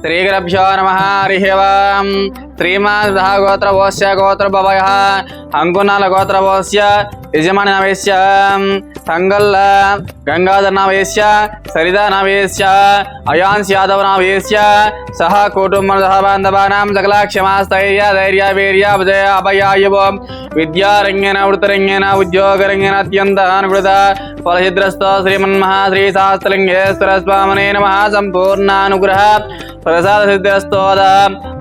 శ్రీగురభ్యో నమ హరి ఓం శ్రీమాన్ గోత్రవోస్య గోత్రభవయ అంకునాల గోత్రవోస్య యజమాని నవేశ్య తంగల్ల గంగాధర నవేశ్య సరిత నవేశ్య అయాన్స్ యాదవ్ నవేశ్య సహ కుటుంబ సహ బాంధవానాం సకల క్షమాస్థైర్య ధైర్య వీర్య విజయ అభయాయువం విద్యారంగేన వృత్తరంగేన ఉద్యోగరంగేన అత్యంత అనుకృత ఫలసిద్రస్త శ్రీమన్మహా శ్రీ శాస్త్రలింగేశ్వర స్వామనే నమ సంపూర్ణానుగ్రహ ప్రసాద సిద్ధిరస్తోద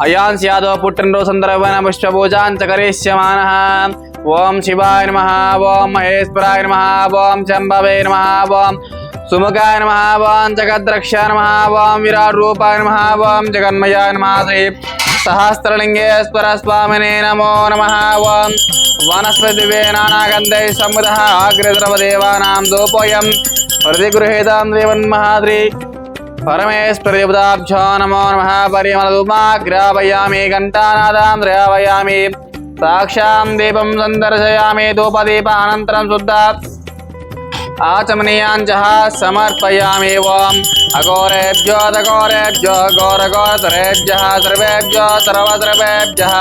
అయాన్స్ యాదవ్ పుట్టినరోజు సందర్భమైన పుష్పపూజాంచ కరిష్యమాన ఓం శివాయ నమ ఓం మహేశ్వరాయ నమ ఓం శంభవే నమ ఓం సుముఖాయ నమ ఓం జగద్రక్షాయ నమ ఓం విరాట్ రూపాయ నమ ఓం జగన్మయాయ నమ శ్రీ సహస్రలింగేశ్వర స్వామినే నమో నమ ఓం వనస్పతివే నానాగంధై సముద అగ్రద్రవదేవానాం దోపోయం ప్రతిగృహేతాం దేవన్మహాద్రి పరమేశ్వరదేవతాభ్యో నమో నమ పరిమళధూమాగ్రాపయామి ఘంటానాదాం ద్రావయామి साक्षां देवं दीपं सन्दर्शयामेतोपदीप अनन्तरं शुद्धात् आचमनीयाञ्च समर्पयामेवम् अघोरेभ्योऽघोरेभ्यो घोरघोरतरेभ्यः सर्वेभ्यो सर्वसर्वेभ्यः।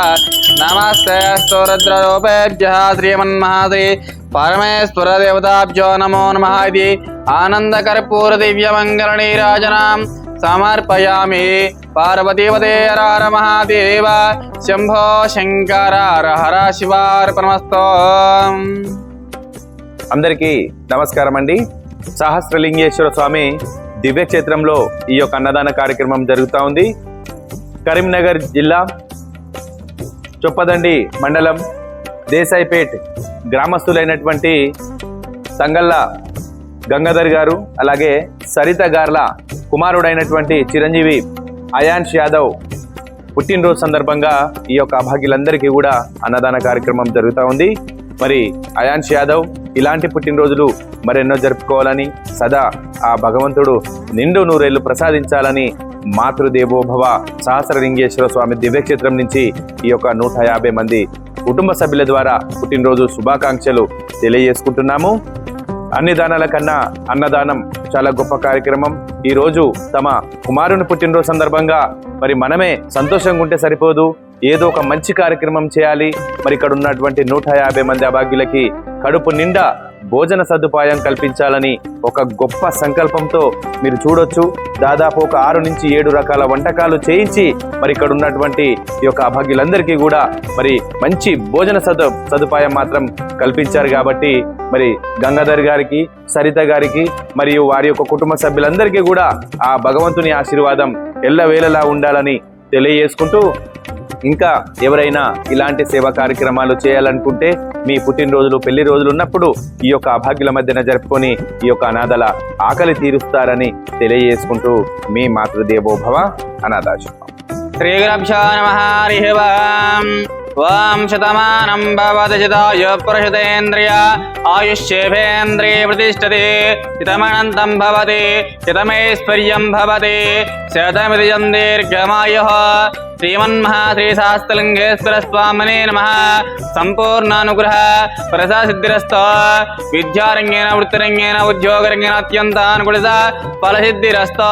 नमस्ते अस्तु रुद्ररूपेभ्यः श्रीमन्महाश्री परमेश्वरदेवताभ्यो नमो नमः इति। आनन्दकर्पूरदिव्यमङ्गलनीराजनाम्। సమర్పయామి పార్వతీపదే హర మహాదేవ శంభో శంకర హర హర శివార్పణమస్తో. అందరికీ నమస్కారం అండి సహస్రలింగేశ్వర స్వామి దివ్యక్షేత్రంలో ఈ యొక్క అన్నదాన కార్యక్రమం జరుగుతూ ఉంది. కరీంనగర్ జిల్లా చొప్పదండి మండలం దేశాయిపేట్ గ్రామస్తులైనటువంటి సంగల్ల గంగాధర్ గారు అలాగే సరిత గార్ల కుమారుడైనటువంటి చిరంజీవి అయాన్ష్ యాదవ్ పుట్టినరోజు సందర్భంగా ఈ యొక్క అభాగ్యులందరికీ కూడా అన్నదాన కార్యక్రమం జరుగుతూ ఉంది. మరి అయాన్ష్ యాదవ్ ఇలాంటి పుట్టినరోజులు మరెన్నో జరుపుకోవాలని సదా ఆ భగవంతుడు నిండు నూరేళ్ళు ప్రసాదించాలని మాతృదేవోభవ సహస్రలింగేశ్వర స్వామి దివ్యక్షేత్రం నుంచి ఈ యొక్క నూట యాభై మంది కుటుంబ సభ్యుల ద్వారా పుట్టినరోజు శుభాకాంక్షలు తెలియజేసుకుంటున్నాము. అన్ని దానాల కన్నా అన్నదానం చాలా గొప్ప కార్యక్రమం. ఈ రోజు తమ కుమారుని పుట్టినరోజు సందర్భంగా మరి మనమే సంతోషంగా ఉంటే సరిపోదు. ఏదో ఒక మంచి కార్యక్రమం చేయాలి. మరి ఇక్కడ ఉన్నటువంటి నూట యాభై మంది అభాగ్యులకి కడుపు నిండా భోజన సదుపాయం కల్పించాలని ఒక గొప్ప సంకల్పంతో మీరు చూడొచ్చు. దాదాపు ఒక ఆరు నుంచి ఏడు రకాల వంటకాలు చేయించి మరి ఇక్కడ ఉన్నటువంటి ఈ యొక్క అభాగ్యులందరికీ కూడా మరి మంచి భోజన సదు సదుపాయం మాత్రం కల్పించారు కాబట్టి మరి గంగాధర్ గారికి సరిత గారికి మరియు వారి యొక్క కుటుంబ సభ్యులందరికీ కూడా ఆ భగవంతుని ఆశీర్వాదం ఎల్లవేళలా ఉండాలని తెలియజేసుకుంటూ ఇంకా ఎవరైనా ఇలాంటి సేవా కార్యక్రమాలు చేయాలనుకుంటే మీ పుట్టినరోజులు పెళ్ళి రోజులు ఉన్నప్పుడు ఈ యొక్క అభాగ్యుల మధ్యన జరుపుకొని ఈ యొక్క అనాథల ఆకలి తీరుస్తారని తెలియజేసుకుంటూ మీ మాతృదేవోభవ అనాథాశ్రమం. శ్రీగురభ్యో నమ హరి त्वां शतमानं भवति चिताय प्रशतेन्द्रिय प्रतिष्ठते। चितमनन्तं भवति। चितमैश्वर्यं भवति। शतमिति दीर्घमायुः శ్రీమన్మహా స్వామనే నమ సంపూర్ణానుగ్రహ ప్రసాసిద్ధిరస్తో విద్యారంగేణ వృత్తిరంగేణ ఉద్యోగరంగేణ అత్యంతానుగుణిత ఫలసిద్ధిరస్తో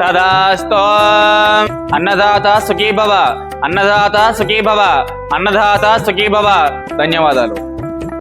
తదాస్తో అన్నదాత సుఖీ భవ అన్నదాత సుఖీ భవ అన్నదాత సుఖీ భవ ధన్యవాదాలు